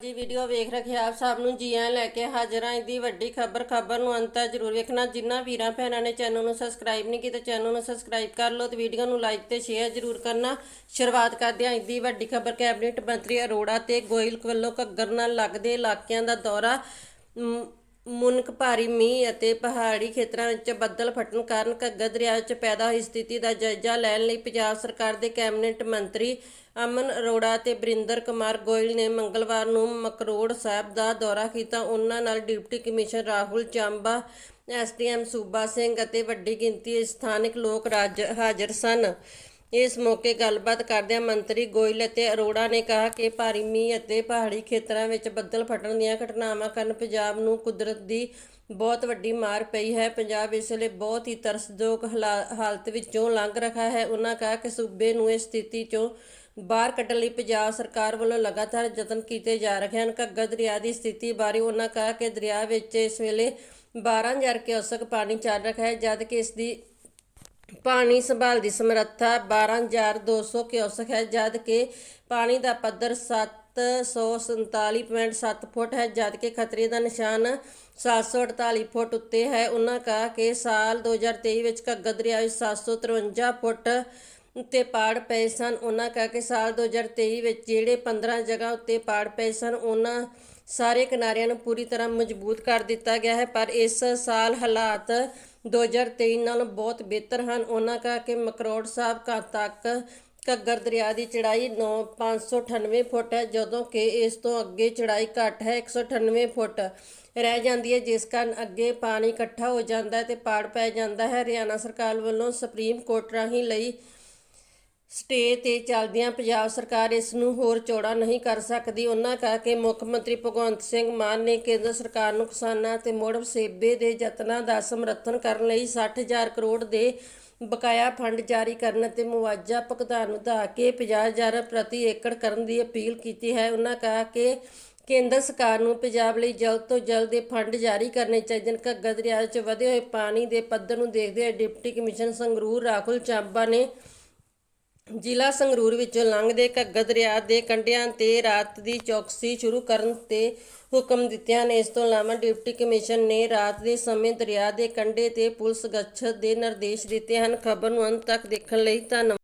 ਜੀ ਵੀਡੀਓ ਵੇਖ ਰਹੇ ਆਪ ਸਭ ਨੂੰ, ਜੀ ਆਇਆਂ ਲੈ ਕੇ ਹਾਜ਼ਰ ਹਾਂ ਦੀ ਵੱਡੀ ਖਬਰ ਖਬਰ ਨੂੰ ਅੰਤ ਜ਼ਰੂਰ ਵੇਖਣਾ। ਜਿਨ੍ਹਾਂ ਵੀਰਾਂ ਭੈਣਾਂ ਨੇ ਚੈਨਲ ਨੂੰ ਸਬਸਕ੍ਰਾਈਬ ਨਹੀਂ ਕੀਤਾ, ਚੈਨਲ ਨੂੰ ਸਬਸਕ੍ਰਾਈਬ ਕਰ ਲਓ ਤੇ ਵੀਡੀਓ ਨੂੰ ਲਾਈਕ ਤੇ ਸ਼ੇਅਰ ਜ਼ਰੂਰ ਕਰਨਾ। ਸ਼ੁਰੂਆਤ ਕਰਦੇ ਹਾਂ ਦੀ ਵੱਡੀ ਖਬਰ। ਕੈਬਨਿਟ ਮੰਤਰੀ ਅਰੋੜਾ ਤੇ ਗੋਇਲ ਵੱਲੋਂ ਘੱਗਰ ਨਾਲ ਲੱਗਦੇ ਇਲਾਕਿਆਂ ਦਾ ਦੌਰਾ ਮੁਨਕ ਭਾਰੀ ਮੀਂਹ ਅਤੇ ਪਹਾੜੀ ਖੇਤਰਾਂ ਵਿੱਚ ਬੱਦਲ ਫਟਣ ਕਾਰਨ ਘੱਗਰ ਦਰਿਆ ਵਿੱਚ ਪੈਦਾ ਹੋਈ ਸਥਿਤੀ ਦਾ ਜਾਇਜ਼ਾ ਲੈਣ ਲਈ ਪੰਜਾਬ ਸਰਕਾਰ ਦੇ ਕੈਬਨਿਟ ਮੰਤਰੀ ਅਮਨ ਅਰੋੜਾ ਤੇ ਬਰਿੰਦਰ ਕੁਮਾਰ ਗੋਇਲ ਨੇ ਮੰਗਲਵਾਰ ਨੂੰ ਮਕਰੋੜ ਸਾਹਿਬ ਦਾ ਦੌਰਾ ਕੀਤਾ। ਉਹਨਾਂ ਨਾਲ deputy commissioner Rahul Chamba SDM Suba Singh ਅਤੇ ਵੱਡੀ ਗਿਣਤੀ ਸਥਾਨਕ ਲੋਕ ਰਾਜ ਹਾਜ਼ਰ ਸਨ। ਇਸ ਮੌਕੇ ਗੱਲਬਾਤ ਕਰਦਿਆਂ ਮੰਤਰੀ ਗੋਇਲ ਅਤੇ ਅਰੋੜਾ ਨੇ ਕਿਹਾ ਕਿ ਭਾਰੀ ਮੀਂਹ ਅਤੇ ਪਹਾੜੀ ਖੇਤਰਾਂ ਵਿੱਚ ਬੱਦਲ ਫਟਣ ਦੀਆਂ ਘਟਨਾਵਾਂ ਕਾਰਨ ਪੰਜਾਬ ਨੂੰ ਕੁਦਰਤ ਦੀ ਬਹੁਤ ਵੱਡੀ ਮਾਰ ਪਈ ਹੈ। ਪੰਜਾਬ ਇਸ ਵੇਲੇ ਬਹੁਤ ਹੀ ਤਰਸਯੋਗ ਹਾਲਾ- ਹਾਲਤ ਵਿੱਚੋਂ ਲੰਘ ਰਿਹਾ ਹੈ। ਉਹਨਾਂ ਕਿਹਾ ਕਿ ਸੂਬੇ ਨੂੰ ਇਸ ਸਥਿਤੀ ਚੋਂ ਬਾਹਰ ਕੱਢਣ ਲਈ ਪੰਜਾਬ ਸਰਕਾਰ ਵੱਲੋਂ ਲਗਾਤਾਰ ਯਤਨ ਕੀਤੇ ਜਾ ਰਹੇ ਹਨ। ਘੱਗਰ ਦਰਿਆ ਦੀ ਸਥਿਤੀ ਬਾਰੇ ਉਹਨਾਂ ਕਿਹਾ ਕਿ ਦਰਿਆ ਵਿੱਚ ਇਸ ਵੇਲੇ 12000 ਕਿਊਸਕ ਪਾਣੀ ਚੱਲ ਰਿਹਾ ਹੈ ਜਦ ਕਿ ਇਸ ਦੀ ਪਾਣੀ ਸੰਭਾਲ ਦੀ ਸਮਰੱਥਾ 12200 ਕਿਊਸਕ ਹੈ, ਜਦ ਕਿ ਪਾਣੀ ਦਾ ਪੱਧਰ 747.7 ਫੁੱਟ ਹੈ, ਜਦ ਕਿ ਖਤਰੇ ਦਾ ਨਿਸ਼ਾਨ 748 ਫੁੱਟ ਉੱਤੇ ਹੈ। ਉਹਨਾਂ ਕਹਾ ਕਿ ਸਾਲ 2023 ਵਿੱਚ ਘੱਗਰ ਦਰਿਆ ਵਿੱਚ 753 ਫੁੱਟ ਉੱਤੇ ਪਾੜ ਪਏ ਸਨ। ਉਹਨਾਂ ਕਹਾ ਕਿ ਸਾਲ 2023 ਵਿੱਚ ਜਿਹੜੇ 15 ਜਗ੍ਹਾ ਉੱਤੇ ਪਾੜ ਪਏ ਸਨ ਉਹਨਾਂ ਸਾਰੇ ਕਿਨਾਰਿਆਂ ਨੂੰ ਪੂਰੀ ਤਰ੍ਹਾਂ ਮਜ਼ਬੂਤ ਕਰ ਦਿੱਤਾ ਗਿਆ ਹੈ, ਪਰ ਇਸ ਸਾਲ ਹਾਲਾਤ 2023 ਨਾਲੋਂ ਬਹੁਤ ਬਿਹਤਰ ਹਨ। ਉਹਨਾਂ ਕਹਾ ਕਿ ਮਕਰੋੜ ਸਾਹਿਬ ਘਰ ਤੱਕ ਘੱਗਰ ਦਰਿਆ ਦੀ ਚੜਾਈ 9598 ਫੁੱਟ ਹੈ, ਜਦੋਂ ਕਿ ਇਸ ਤੋਂ ਅੱਗੇ ਚੜਾਈ ਘੱਟ ਹੈ 198 ਫੁੱਟ ਰਹਿ ਜਾਂਦੀ ਹੈ, ਜਿਸ ਕਾਰਨ ਅੱਗੇ ਪਾਣੀ ਇਕੱਠਾ ਹੋ ਜਾਂਦਾ ਹੈ ਤੇ ਪਾੜ ਪੈ ਜਾਂਦਾ ਹੈ। ਹਰਿਆਣਾ ਸਰਕਾਰ ਵੱਲੋਂ ਸੁਪਰੀਮ ਕੋਰਟ ਰਾਹੀਂ ਲਈ ਸਟੇ ਤੇ ਚੱਲਦਿਆਂ ਪੰਜਾਬ ਸਰਕਾਰ ਇਸ ਨੂੰ ਹੋਰ ਚੌੜਾ ਨਹੀਂ ਕਰ ਸਕਦੀ। ਉਹਨਾਂ ਕਹਾ ਕਿ ਮੁੱਖ ਮੰਤਰੀ ਭਗਵੰਤ ਸਿੰਘ ਮਾਨ ਨੇ ਕੇਂਦਰ ਸਰਕਾਰ ਨੂੰ ਕਿਸਾਨਾਂ ਤੇ ਮੁੜ ਵਸੇਬੇ ਦੇ ਯਤਨਾਂ ਦਾ ਸਮਰਥਨ ਕਰਨ ਲਈ 60000 ਕਰੋੜ ਦੇ ਬਕਾਇਆ ਫੰਡ ਜਾਰੀ ਕਰਨ ਤੇ ਮੁਆਵਜ਼ਾ ਭੁਗਤਾਨ ਵਧਾ ਕੇ 50000 ਪ੍ਰਤੀ ਏਕੜ ਕਰਨ ਦੀ ਅਪੀਲ ਕੀਤੀ ਹੈ। ਉਹਨਾਂ ਕਹਾ ਕਿ ਕੇਂਦਰ ਸਰਕਾਰ ਨੂੰ ਪੰਜਾਬ ਲਈ ਜਲਦ ਤੋਂ ਜਲਦ ਇਹ ਫੰਡ ਜਾਰੀ ਕਰਨੇ ਚਾਹੀਦੇ ਨੇ। ਘੱਗਰ ਦਰਿਆ 'ਚ ਵਧੇ ਹੋਏ ਪਾਣੀ ਦੇ ਪੱਧਰ ਨੂੰ ਦੇਖਦੇ ਹੋਏ ਡਿਪਟੀ ਕਮਿਸ਼ਨਰ ਸੰਗਰੂਰ ਰਾਹੁਲ ਚਾਂਬਾ ਨੇ ਜ਼ਿਲ੍ਹਾ ਸੰਗਰੂਰ ਵਿੱਚੋਂ ਲੰਘਦੇ ਘੱਗਰ ਦਰਿਆ ਦੇ ਕੰਢਿਆਂ ਤੇ ਰਾਤ ਦੀ ਚੌਕਸੀ ਸ਼ੁਰੂ ਕਰਨ ਤੇ ਹੁਕਮ ਦਿੱਤਿਆਂ ਨੇ, ਇਸ ਤੋਂ ਇਲਾਵਾ ਡਿਪਟੀ ਕਮਿਸ਼ਨ ਨੇ ਰਾਤ ਦੇ ਸਮੇਂ ਦਰਿਆ ਦੇ ਕੰਢੇ ਤੇ ਪੁਲਿਸ ਗਸ਼ਤ ਦੇ ਨਿਰਦੇਸ਼ ਦਿੱਤੇ ਹਨ। ਖਬਰ ਨੂੰ ਅੰਤ ਤੱਕ ਦੇਖਣ ਲਈ ਧੰਨਵਾਦ।